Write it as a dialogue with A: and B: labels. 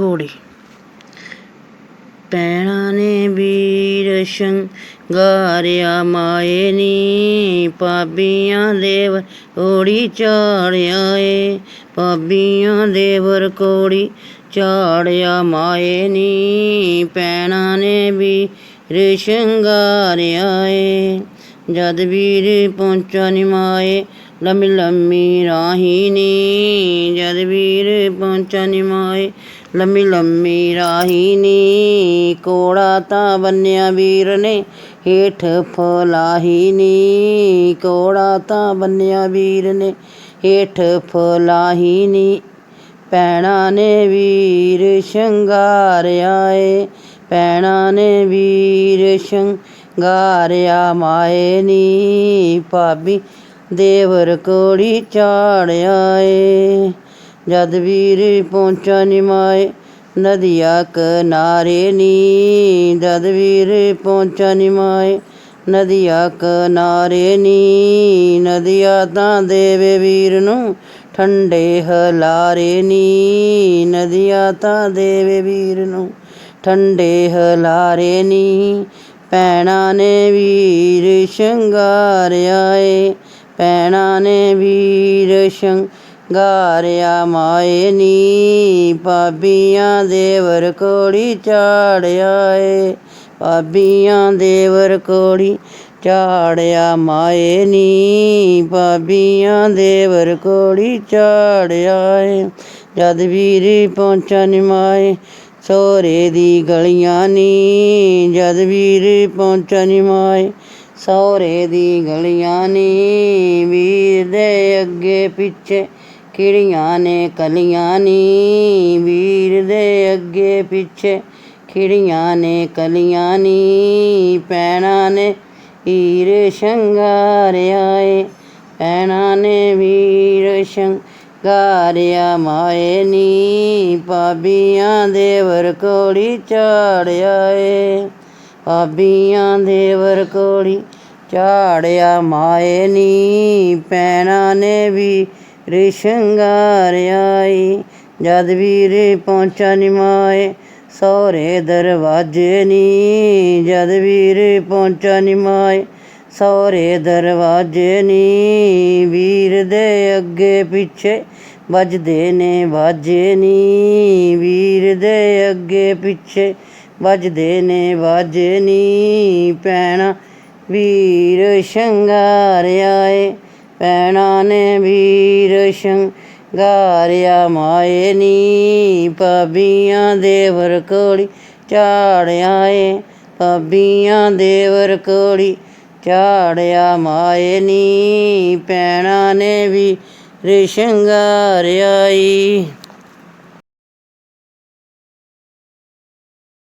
A: ਘੋੜੀ। ਪੈਣਾ ਨੇ ਵੀਰ ਸ਼ੰਗਾਰਿਆ, ਮਾਏ ਨੀ ਪਾਬੀਆਂ ਦੇਵ ਕੋੜੀ ਚਾੜਿਆ ਏ। ਪਾਬੀਆਂ ਦੇਵਰ ਕੋੜੀ ਚਾੜਿਆ, ਮਾਏ ਨੀ ਪੈਣਾ ਨੇ ਵੀਰ ਸ਼ੰਗਾਰਿਆ ਏ। ਜਦ ਵੀਰ ਪਹੁੰਚਾ ਨਿਮਾਏ ਲੰਮੀ ਲੰਮੀ ਰਾਹੀ ਨੀ। ਜਦ ਵੀਰ ਪਹੁੰਚਾ ਨਿਮਾਏ ਲੰਮੀ ਲੰਮੀ ਰਾਹੀ ਨੀ ਕੋੜਾ ਤਾਂ ਬੰਨਿਆ ਵੀਰ ਨੇ, ਹੇਠ ਫਲਾਹੀ ਨੀ ਕੋੜਾ ਤਾਂ ਬੰਨਿਆ ਵੀਰ ਨੇ, ਹੇਠ ਫਲਾਹੀ ਨੀ ਪੈਣਾ ਨੇ ਵੀਰ ਸ਼ੰਗਾਰਿਆ ਏ, ਪੈਣਾ ਨੇ ਵੀਰ ਸ਼ੰਗਾਰਿਆ ਮਾਏ ਨੀ ਭਾਬੀ ਦੇਵਰ ਕੋੜੀ ਚਾੜਿਆ ਏ। ਜਦ ਵੀਰ ਪਹੁੰਚਾ ਨਿਮਾਏ ਨਦੀਆ ਕਿਨਾਰੇ ਨੀ ਜਦ ਵੀਰ ਪਹੁੰਚਾ ਨਿਮਾਏ ਨਦੀਆ ਕਿਨਾਰੇ ਨੀ ਨਦੀਆ ਤਾਂ ਦੇਵੇ ਵੀਰ ਨੂੰ ਠੰਡੇ ਹਲਾਰੇ ਨੀ ਨਦੀਆਂ ਤਾਂ ਦੇਵੇ ਵੀਰ ਨੂੰ ਠੰਡੇ ਹਲਾਰੇ ਨੀ ਪੈਣਾ ਨੇ ਵੀਰ ਸ਼ਿੰਗਾਰਿਆ ਏ, ਪੈਣਾ ਨੇ ਵੀਰ ਸ਼ੰਗਾਰਿਆ ਮਾਏ ਨੀ ਪਾਬੀਆਂ ਦੇਵਰ ਕੋੜੀ ਚਾੜਿਆ ਏ। ਪਾਬੀਆਂ ਦੇਵਰ ਕੋੜੀ ਚਾੜਿਆ ਮਾਏ ਨੀ ਪਾਬੀਆਂ ਦੇਵਰ ਕੋੜੀ ਚਾੜਿਆ ਏ। ਜਦ ਵੀਰ ਪਹੁੰਚਾ ਨਿਮਾਏ ਸੋਰੇ ਦੀ ਗਲੀਆਂ ਨੀ। ਜਦ ਵੀਰ ਪਹੁੰਚਾ ਨਿਮਾਏ ਸਹੁਰੇ ਦੀ ਗਲੀਆਂ ਨੀ। ਵੀਰ ਦੇ ਅੱਗੇ ਪਿੱਛੇ ਖਿੜੀਆਂ ਨੇ ਕਲੀਆਂ ਨੀ? ਵੀਰ ਦੇ ਅੱਗੇ ਪਿੱਛੇ ਖਿੜੀਆਂ ਨੇ ਕਲੀਆਂ ਨੀ? ਪੈਣਾ ਨੇ ਵੀਰ ਸ਼ੰਗਾਰਿਆ ਏ, ਪੈਣਾ ਨੇ ਵੀਰ ਸ਼ੰਗਾਰਿਆ ਮਾਏ ਨੀ? ਪਾਬੀਆਂ ਦੇਵਰ ਕੋੜੀ ਚਾੜਿਆ ਏ ਪਾਬੀਆਂ ਦੇਵਰ ਕੋੜੀ ਝਾੜਿਆ ਮਾਏ ਨੀ? ਪੈਣਾ ਨੇ ਵੀ ਰਿਸ਼ੰਗਾਰਿਆ ਈ ਜਦ ਵੀਰ ਪਹੁੰਚਾ ਨਿਮਾਏ, ਸਹੁਰੇ ਦਰਵਾਜੇ ਨੀ। ਜਦ ਵੀਰ ਪਹੁੰਚਾ ਨਿਮਾਏ, ਸਹੁਰੇ ਦਰਵਾਜੇ ਨੀ। ਵੀਰ ਦੇ ਅੱਗੇ ਪਿੱਛੇ ਵੱਜਦੇ ਨੇ ਬਾਜੇ ਨੀ। ਵੀਰ ਦੇ ਅੱਗੇ ਪਿੱਛੇ ਵੱਜਦੇ ਨੇ ਬਾਜੇ ਨੀ। ਪੈਣਾ ਵੀਰ ਸ਼ੰਗਾਰਿਆ ਏ ਪੈਣਾ ਨੇ ਵੀਰ ਸ਼ੰਗਾਰਿਆ ਮਾਏ ਨੀ ਪਾਬੀਆਂ ਦੇਵਰ ਕੋੜੀ ਝਾੜਿਆ ਏ ਪਬੀਆਂ ਦੇਵਰ ਕੋੜੀ ਝਾੜਿਆ ਮਾਏ ਨੀ, ਪੈਣਾ ਨੇ ਵੀ ਰਿਸ਼ੰਗਾਰਿਆ